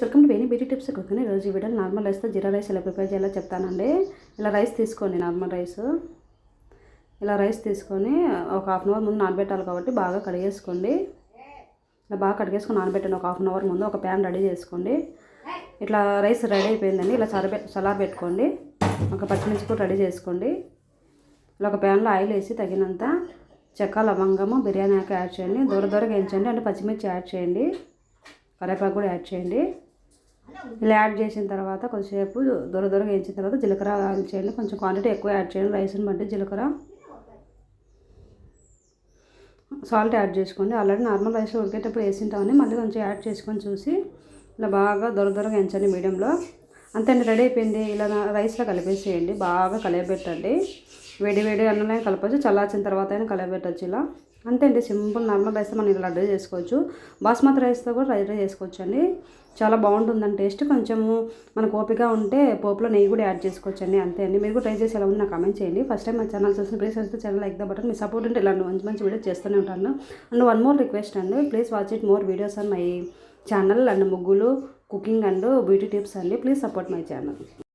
Welcome to Veni beauty tips cooking ఈరోజు ఈ video normal రైస్తో జీరా రైస్ ఎలా ప్రిపేర్ చేయాలో చెప్తానండి. ఇలా రైస్ తీసుకోండి నార్మల్ రైస్ ఇలా రైస్ తీసుకొని ఒక హాఫ్ అన్ అవర్ ముందు నానబెట్టాలి కాబట్టి బాగా కడిగేసుకోండి. ఇలా బాగా కడిగేసుకొని నానబెట్టండి. ఒక హాఫ్ అన్ అవర్ ముందు ఒక ప్యాన్ రెడీ చేసుకోండి. ఇట్లా రైస్ రెడీ అయిపోయిందండి. ఇలా చలబె చల్లారి పెట్టుకోండి. ఒక పచ్చిమిర్చి కూడా రెడీ చేసుకోండి. ఇలా ఒక ప్యాన్లో ఆయిల్ వేసి తగినంత చెక్క లవంగము బిర్యానీ ఆకు యాడ్ చేయండి. దూర దూరగా వేయించండి. అంటే పచ్చిమిర్చి యాడ్ చేయండి. కరేపాకు కూడా యాడ్ చేయండి. ఇలా యాడ్ చేసిన తర్వాత కొద్దిసేపు దొర దొర వేయించిన తర్వాత జీలకర్ర యాడ్ చేయండి. కొంచెం క్వాంటిటీ ఎక్కువ యాడ్ చేయండి. రైస్ని బట్టి జీలకర్ర సాల్ట్ యాడ్ చేసుకోండి. ఆల్రెడీ నార్మల్ రైస్ ఉడికేటప్పుడు వేసింటామని మళ్ళీ కొంచెం యాడ్ చేసుకొని చూసి ఇలా బాగా దొర దొరగా ఎంచండి మీడియంలో అంతే రెడీ అయిపోయింది. ఇలా రైస్లో కలిపేసేయండి. బాగా కలియబెట్టండి వేడి వేడి అన్నంలో కలపచ్చు చల్లార్చిన తర్వాత అయినా కలియబెట్టచ్చు ఇలా. అంతే అండి సింపుల్ నార్మల్ రైస్ మనం ఇలా రెడీ చేసుకోవచ్చు. బాస్మతి రైస్తో కూడా రెడీ చేసుకోవచ్చు అండి చాలా బాగుంటుందండి టేస్ట్. కొంచెము మనకు ఓపిక ఉంటే పోపులో నెయ్యి కూడా యాడ్ చేసుకోవచ్చు అండి అంతే అండి. మీరు కూడా ట్రై చేసి ఎలా ఉంది నాకు కమెంట్ చేయండి. ఫస్ట్ టైం మా ఛానల్ చూసిన ప్లీజ్ వస్తే ఛానల్ లైక్ ద బటన్. మీ సపోర్ట్ ఉంటే ఇలాంటి మంచి మంచి వీడియోస్ చేస్తూనే ఉంటాను. అండ్ వన్ మోర్ రిక్వెస్ట్ అండి please watch it more videos on my channel. And ముగ్గులు కుకింగ్ అండ్ బ్యూటీ టిప్స్ అండి. Please support my channel.